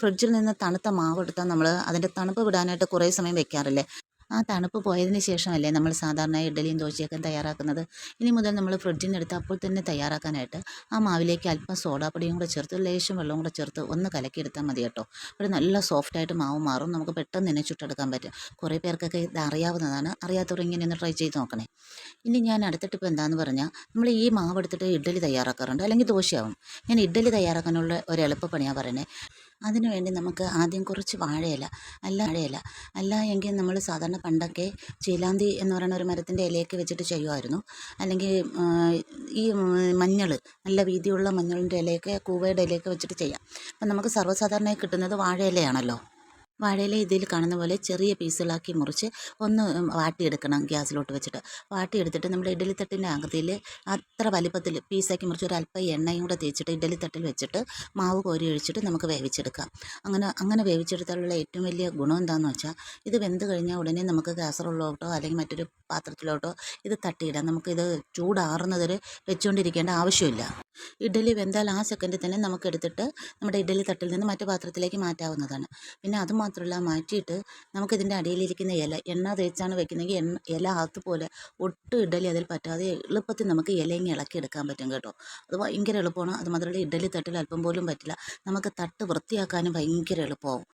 ഫ്രിഡ്ജിൽ നിന്ന് തണുത്ത മാവ് എടുത്താൽ നമ്മൾ അതിന്റെ തണുപ്പ് വിടാനായിട്ട് കുറേ സമയം വെക്കാറില്ലേ? ആ തണുപ്പ് പോയതിന് ശേഷമല്ലേ നമ്മൾ സാധാരണ ഇഡ്ഡലിയും ദോശയൊക്കെ തയ്യാറാക്കുന്നത്? ഇനി മുതൽ നമ്മൾ എടുത്ത് അപ്പോൾ തന്നെ തയ്യാറാക്കാനായിട്ട് ആ മാവിലേക്ക് അല്പം സോഡാപ്പൊടിയും കൂടെ ചേർത്ത് ലേശം വെള്ളവും കൂടെ ചേർത്ത് ഒന്ന് കലക്കിയെടുത്താൽ മതി കേട്ടോ. ഇവിടെ നല്ല സോഫ്റ്റായിട്ട് മാവ് മാറും. നമുക്ക് പെട്ടെന്ന് തന്നെ ചുട്ടെടുക്കാൻ പറ്റും. കുറേ പേർക്കൊക്കെ ഇത് അറിയാവുന്നതാണ്. അറിയാത്തവർ ഇങ്ങനെ ഒന്ന് ട്രൈ ചെയ്ത് നോക്കണേ. ഇനി ഞാൻ അടുത്ത ടിപ്പ് എന്താണെന്ന് പറഞ്ഞാൽ നമ്മൾ ഈ മാവ് എടുത്തിട്ട് ഇഡ്ഡലി തയ്യാറാക്കാറുണ്ട്. അല്ലെങ്കിൽ ദോശയാവും. ഞാൻ ഇഡ്ഡലി തയ്യാറാക്കാനുള്ള ഒരു എളുപ്പപ്പണിയാണ് പറയണേ അതിനു വേണ്ടി നമുക്ക് ആദ്യം കുറച്ച് വാഴയില അല്ല വാഴയില. അല്ല എങ്കിൽ നമ്മൾ സാധാരണ പണ്ടൊക്കെ ചീലാന്തി എന്ന് പറയുന്ന ഒരു മരത്തിന്റെ ഇലയൊക്കെ വെച്ചിട്ട് ചെയ്യുമായിരുന്നു. അല്ലെങ്കിൽ ഈ മഞ്ഞൾ നല്ല വീതിയുള്ള മഞ്ഞളിന്റെ ഇലയൊക്കെ കൂവയുടെ ഇലയൊക്കെ വെച്ചിട്ട് ചെയ്യാം. അപ്പം നമുക്ക് സർവസാധാരണയായി കിട്ടുന്നത് വാഴയിലയാണല്ലോ. വാഴയില ഇതിൽ കാണുന്ന പോലെ ചെറിയ പീസുകളാക്കി മുറിച്ച് ഒന്ന് വാട്ടിയെടുക്കണം ഗ്യാസിലോട്ട് വെച്ചിട്ട്. വാട്ടിയെടുത്തിട്ട് നമ്മൾ ഇഡലിത്തട്ടിന്റെ ആകൃതിയിൽ അത്ര വലിപ്പത്തിൽ പീസാക്കി മുറിച്ച് ഒരു അല്പം എണ്ണയും കൂടെ തേച്ചിട്ട് ഇഡ്ഡലിത്തട്ടിൽ വെച്ചിട്ട് മാവ് കോരി ഒഴിച്ചിട്ട് നമുക്ക് വേവിച്ചെടുക്കാം. അങ്ങനെ അങ്ങനെ വേവിച്ചെടുത്താലുള്ള ഏറ്റവും വലിയ ഗുണം എന്താണെന്ന് വെച്ചാൽ ഇത് വെന്ത് കഴിഞ്ഞാൽ ഉടനെ നമുക്ക് ഗ്യാസറുള്ളോട്ടോ അല്ലെങ്കിൽ മറ്റൊരു പാത്രത്തിലോട്ടോ ഇത് തട്ടിയിടാം. നമുക്കിത് ചൂടാറുന്നത് വരെ വെച്ചുകൊണ്ടിരിക്കേണ്ട ആവശ്യമില്ല. ഇഡ്ഡലി വെന്താൽ ആ സെക്കൻഡിൽ തന്നെ നമുക്ക് എടുത്തിട്ട് നമ്മുടെ ഇഡ്ഡലി തട്ടിൽ നിന്ന് മറ്റു പാത്രത്തിലേക്ക് മാറ്റാവുന്നതാണ്. പിന്നെ അതുമാത്രമല്ല മാറ്റിയിട്ട് നമുക്കിതിന്റെ അടിയിലിരിക്കുന്ന ഇല എണ്ണ തേച്ചാണ് വെക്കുന്നതെങ്കിൽ എണ്ണ ഇല അതുപോലെ ഒട്ട് ഒട്ടും ഇഡ്ഡലി അതിൽ പറ്റാതെ എളുപ്പത്തിൽ നമുക്ക് ഇലയും ഇളക്കി എടുക്കാൻ പറ്റും കേട്ടോ. അത് ഭയങ്കര എളുപ്പമാണ്. അത് മാത്രമല്ല ഇഡ്ഡലി തട്ടിൽ അല്പം പോലും പറ്റില്ല. നമുക്ക് തട്ട് വൃത്തിയാക്കാനും ഭയങ്കര എളുപ്പമാവും.